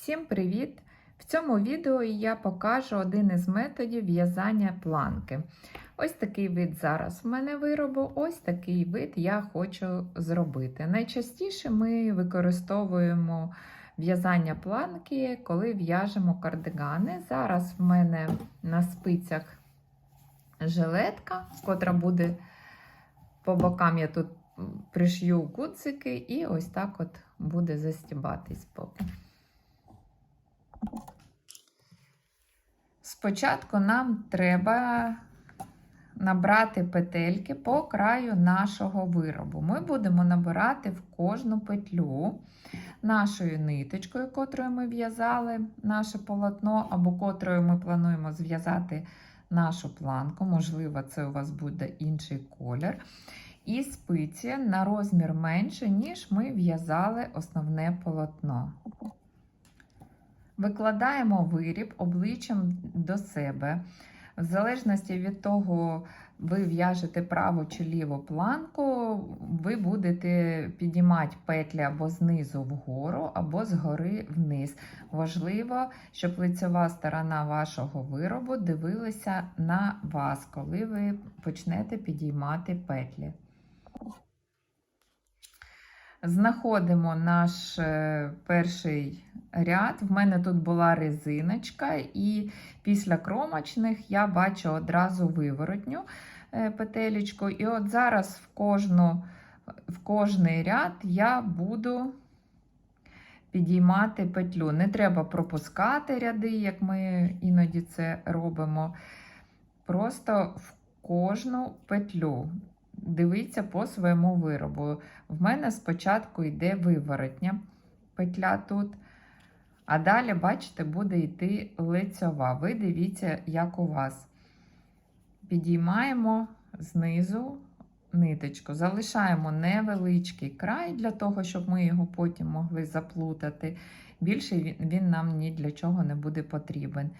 Всім привіт! В цьому відео я покажу один із методів в'язання планки. Ось такий вид зараз в мене виробу, ось такий вид я хочу зробити. Найчастіше ми використовуємо в'язання планки, коли в'яжемо кардигани. Зараз в мене на спицях жилетка, котра буде по бокам я тут пришью гудзики, і ось так от буде застібатись поки. Спочатку нам треба набрати петельки по краю нашого виробу. Ми будемо набирати в кожну петлю нашою ниточкою, котрою ми в'язали наше полотно, або котрою ми плануємо зв'язати нашу планку. Можливо, це у вас буде інший колір. І спиці на розмір менше, ніж ми в'язали основне полотно. Викладаємо виріб обличчям до себе. В залежності від того, ви в'яжете праву чи ліву планку, ви будете підіймати петлі або знизу вгору, або згори вниз. Важливо, щоб лицева сторона вашого виробу дивилася на вас, коли ви почнете підіймати петлі. Знаходимо наш е, перший ряд. В мене тут була резиночка, і після кромочних я бачу одразу виворотню е, петелечку. І от зараз в, кожну, в кожний ряд я буду підіймати петлю. Не треба пропускати ряди, як ми іноді це робимо. Просто в кожну петлю. Дивіться по своєму виробу. В мене спочатку йде виворотня петля тут, а далі, бачите, буде йти лицьова. Ви дивіться, як у вас. Підіймаємо знизу ниточку, залишаємо невеличкий край для того, щоб ми його потім могли заплутати. Більше він, нам ні для чого не буде потрібен.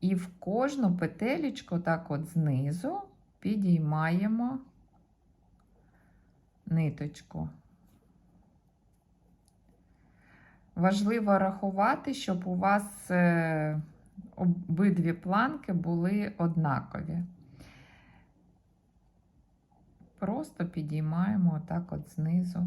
І в кожну петелечку, так от знизу, підіймаємо ниточку. Важливо рахувати, щоб у вас е, обидві планки були однакові. Просто підіймаємо отак от знизу.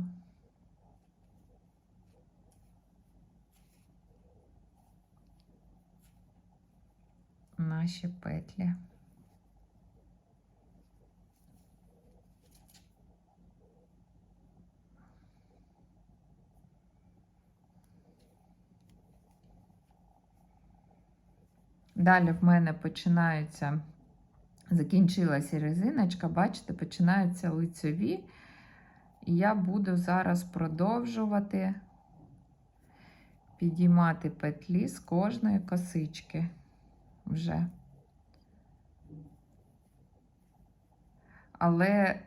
Наші петлі. Далі в мене починаються, закінчилася резиночка, бачите, починаються лицеві. І я буду зараз продовжувати підіймати петлі з кожної косички вже. Але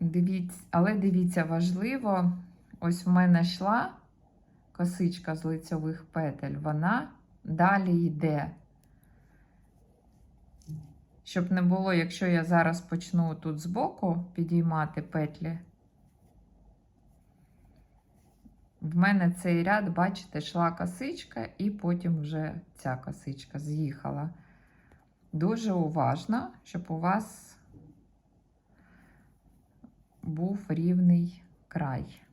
дивіться, але дивіться, важливо, ось в мене йшла косичка з лицьових петель, вона далі йде. Щоб не було, якщо я зараз почну тут збоку підіймати петлі, в мене цей ряд, бачите, йшла косичка, і потім вже ця косичка з'їхала. Дуже уважно, щоб у вас був рівний край.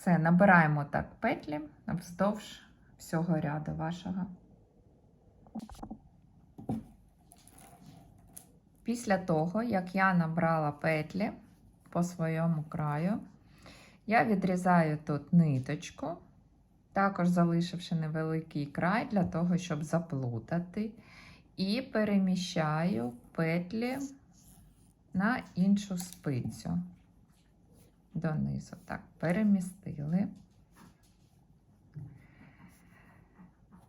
Все, набираємо так петлі вздовж всього ряду вашого. Після того, як я набрала петлі по своєму краю, я відрізаю тут ниточку, також залишивши невеликий край для того, щоб заплутати, і переміщаю петлі на іншу спицю донизу. Так, перемістили.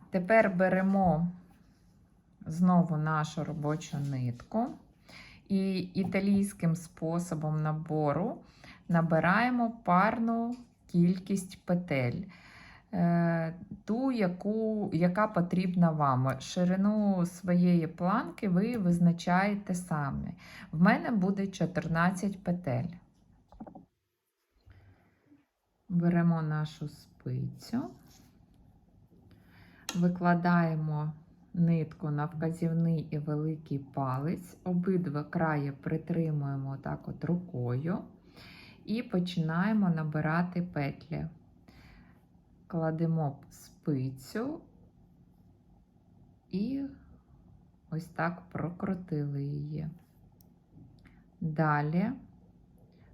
Тепер беремо знову нашу робочу нитку і італійським способом набору набираємо парну кількість петель. е, ту, яку, яка потрібна вам. Ширину своєї планки ви визначаєте самі. В мене буде 14 петель. Беремо нашу спицю, викладаємо нитку на вказівний і великий палець, обидва краї притримуємо так от рукою і починаємо набирати петлі. Кладемо спицю і ось так прокрутили її. Далі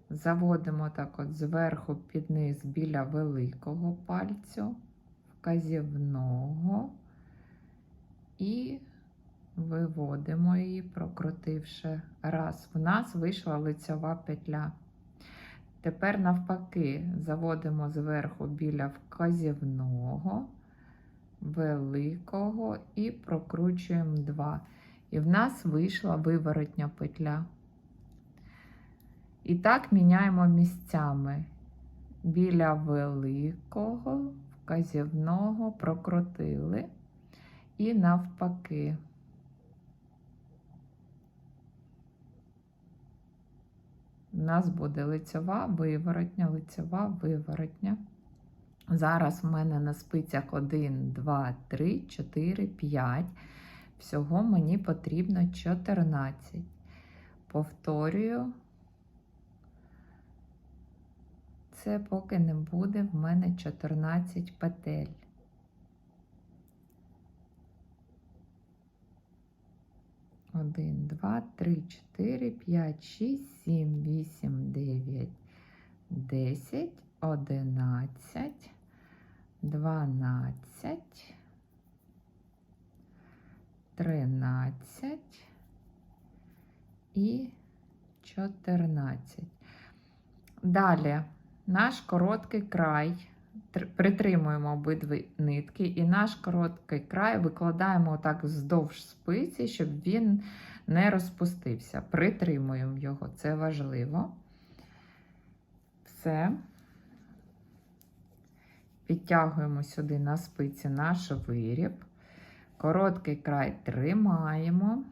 заводимо так от зверху під низ біля великого пальцю, вказівного і виводимо її, прокрутивши раз. В нас вийшла лицьова петля. Тепер, навпаки, заводимо зверху біля вказівного, великого і прокручуємо два. І в нас вийшла виворотня петля. І так міняємо місцями. Біля великого, вказівного прокрутили і навпаки. У нас буде лицьова, виворотня, лицьова, виворотня. Зараз в мене на спицях 1, 2, 3, 4, 5. Всього мені потрібно 14. Повторюю, це поки не буде в мене 14 петель. Один, два, три, чотири, п'ять, шість, сім, вісім, дев'ять, десять, одинадцять, дванадцять, тринадцять і чотирнадцять. Далі наш короткий край. Притримуємо обидві нитки, і наш короткий край викладаємо так вздовж спиці, щоб він не розпустився. Притримуємо його, це важливо. Все. Підтягуємо сюди на спиці наш виріб. Короткий край тримаємо.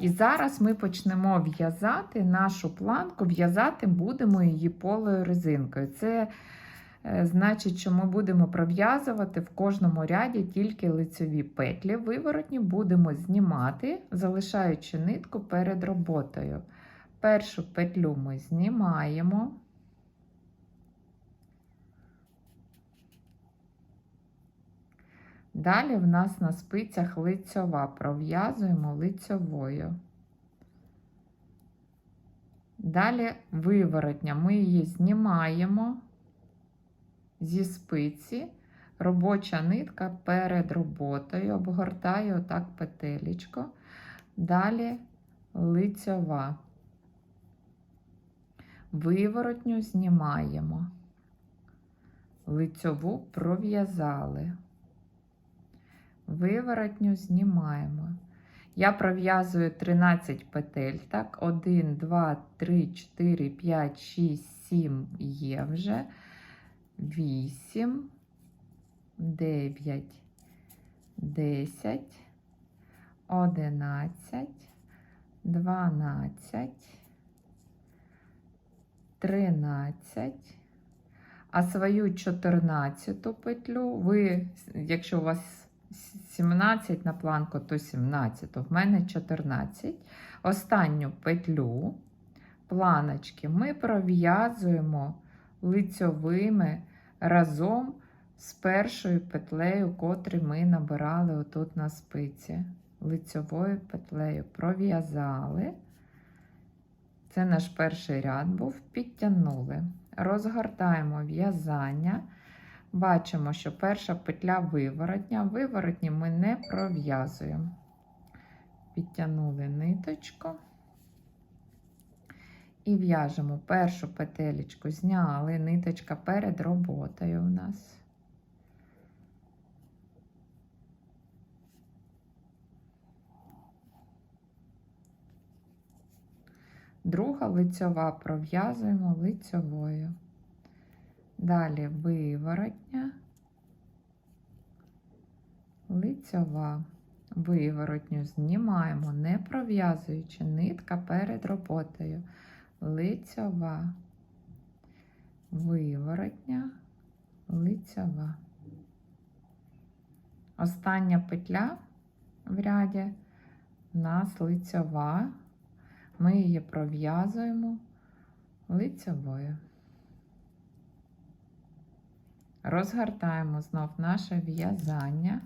І зараз ми почнемо в'язати нашу планку, в'язати будемо її полою резинкою. Це е, значить, що ми будемо пров'язувати в кожному ряді тільки лицеві петлі. Виворотні будемо знімати, залишаючи нитку перед роботою. Першу петлю ми знімаємо. Далі в нас на спицях лицьова, пров'язуємо лицьовою. Далі виворотня, ми її знімаємо зі спиці, робоча нитка перед роботою, обгортаю отак петелечко. Далі лицьова. Виворотню знімаємо, лицьову пров'язали. Виворотню знімаємо. Я пров'язую 13 петель. Так, 1, 2, 3, 4, 5, 6, 7 є вже. 8, 9, 10, 11, 12, 13. А свою 14 петлю ви, якщо у вас 17 на планку, то 17, в мене 14. Останню петлю планочки ми пров'язуємо лицьовими разом з першою петлею, котру ми набирали отут на спиці. Лицьовою петлею пров'язали. Це наш перший ряд був, підтягнули. Розгортаємо в'язання. Бачимо, що перша петля виворотня. Виворотні ми не пров'язуємо. Підтягнули ниточку. І в'яжемо першу петелечку, зняли, ниточка перед роботою у нас. Друга лицьова пров'язуємо лицьовою. Далі виворотня, лицьова. Виворотню знімаємо, не пров'язуючи нитка перед роботою. Лицьова, виворотня, лицьова. Остання петля в ряді у нас лицьова. Ми її пров'язуємо лицьовою. Розгортаємо знов наше в'язання.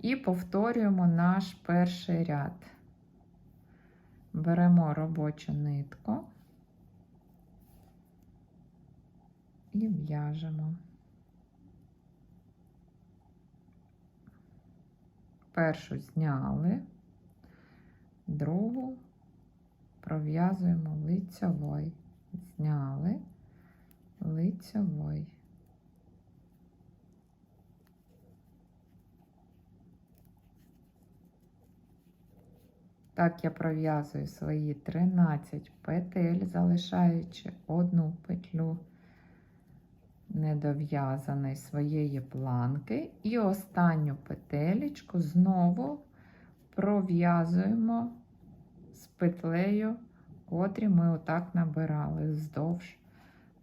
І повторюємо наш перший ряд. Беремо робочу нитку і в'яжемо. Першу зняли, другу пров'язуємо лицьовою. Зняли лицьовою. Так я пров'язую свої 13 петель, залишаючи одну петлю недов'язаної своєї планки. І останню петелечку знову пров'язуємо з петлею, котрі ми отак набирали вздовж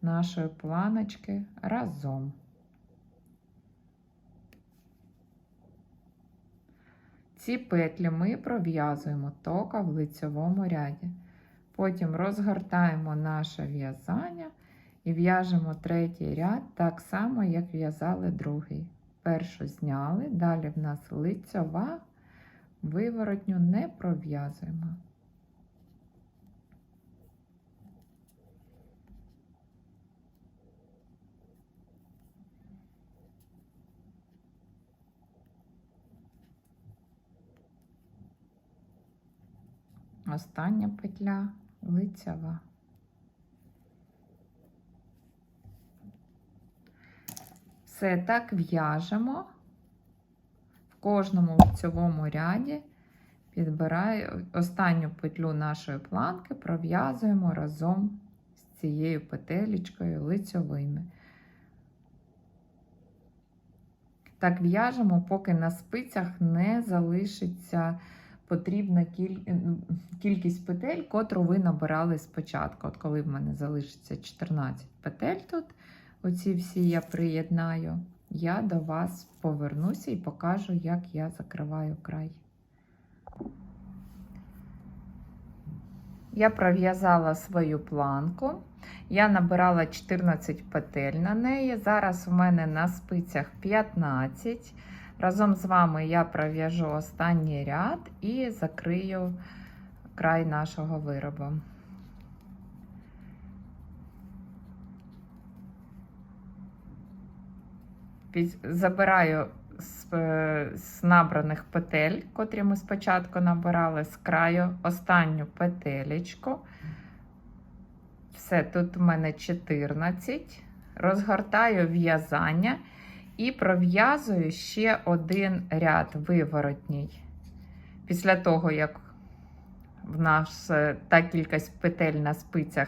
нашої планочки разом. Ці петлі ми пров'язуємо тока в лицьовому ряді. Потім розгортаємо наше в'язання і в'яжемо третій ряд так само, як в'язали другий. Першу зняли, далі в нас лицьова, виворотню не пров'язуємо. Остання петля лицьова. Все так в'яжемо в кожному лицьовому ряді, підбираю останню петлю нашої планки, пров'язуємо разом з цією петелечкою лицьовими. Так в'яжемо, поки на спицях не залишиться потрібна кіль... кількість петель, котру ви набирали спочатку. От коли в мене залишиться 14 петель тут, оці всі я приєднаю, я до вас повернуся і покажу, як я закриваю край. Я пров'язала свою планку. Я набирала 14 петель на неї. Зараз у мене на спицях 15. Разом з вами я пров'яжу останній ряд і закрию край нашого виробу. Забираю з, з набраних петель, котрі ми спочатку набирали з краю останню петелечку. Все, тут у мене 14. Розгортаю в'язання. І пров'язую ще один ряд виворотній. Після того, як в нас е, та кількість петель на спицях,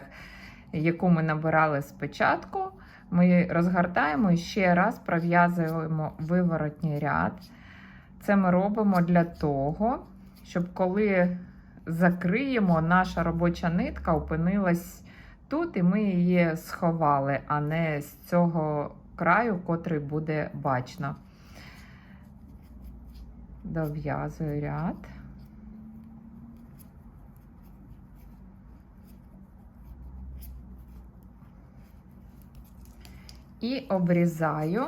яку ми набирали спочатку, ми розгортаємо і ще раз пров'язуємо виворотній ряд. Це ми робимо для того, щоб коли закриємо, наша робоча нитка опинилась тут, і ми її сховали, а не з цього краю, котрий буде бачно. Дов'язую ряд. І обрізаю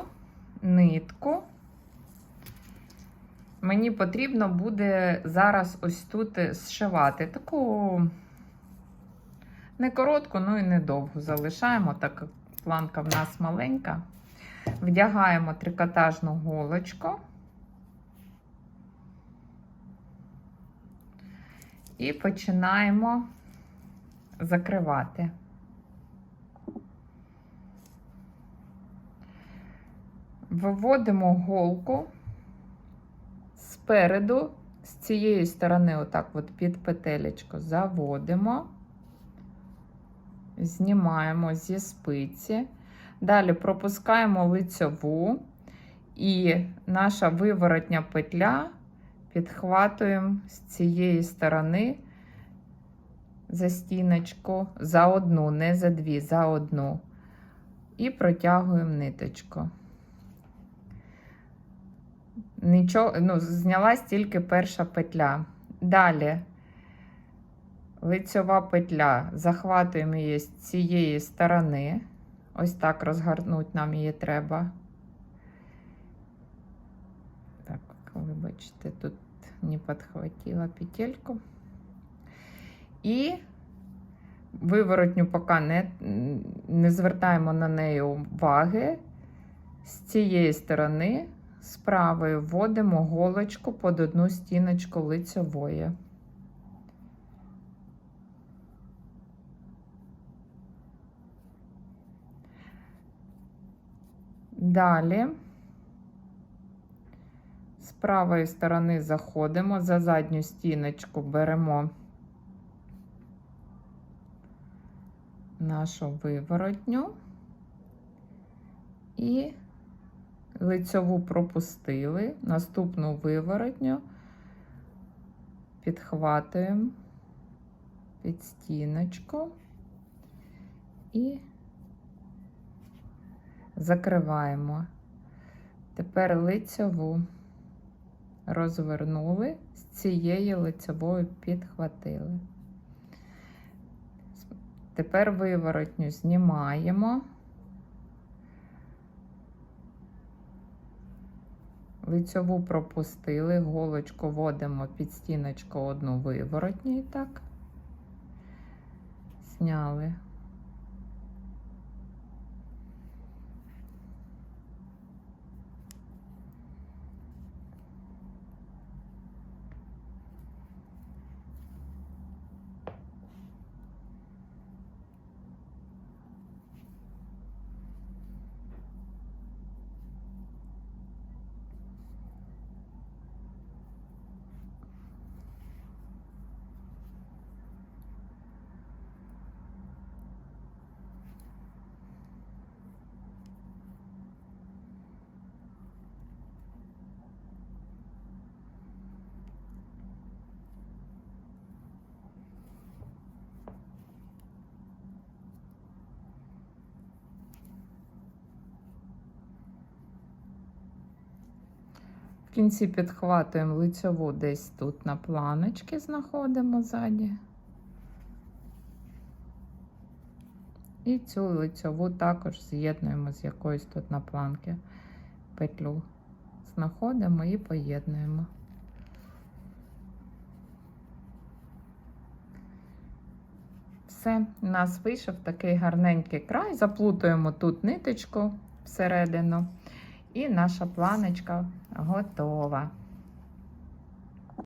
нитку. Мені потрібно буде зараз ось тут зшивати таку не коротку, ну і не довгу залишаємо, так як планка в нас маленька. Вдягаємо трикотажну голочку і починаємо закривати. Виводимо голку спереду, з цієї сторони, отак от під петелечку, заводимо, знімаємо зі спиці. Далі пропускаємо лицьову і наша виворотня петля підхватуємо з цієї сторони за стіночку, за одну, не за дві, за одну. І протягуємо ниточку. Нічого, ну, знялась тільки перша петля. Далі лицьова петля, захватуємо її з цієї сторони. Ось так розгорнути нам її треба. Так, вибачте, тут не підхватила петельку. І виворотню поки не, не звертаємо на неї уваги. З цієї сторони, з правої, вводимо голочку під одну стіночку лицьової. Далі. З правої сторони заходимо, за задню стіночку беремо нашу виворотню і лицьову пропустили, наступну виворотню підхватуємо під стіночку і закриваємо. Тепер лицьову розвернули, з цієї лицьової підхватили. Тепер виворотню знімаємо. Лицьову пропустили, голочку вводимо під стіночку одну виворотню і так. Зняли. Кінці підхватуємо лицьову десь тут на планочці знаходимо ззаді. І цю лицьову також з'єднуємо з якоюсь тут на планки петлю. Знаходимо і поєднуємо. Все, у нас вийшов такий гарненький край. Заплутуємо тут ниточку всередину. І наша планочка готова.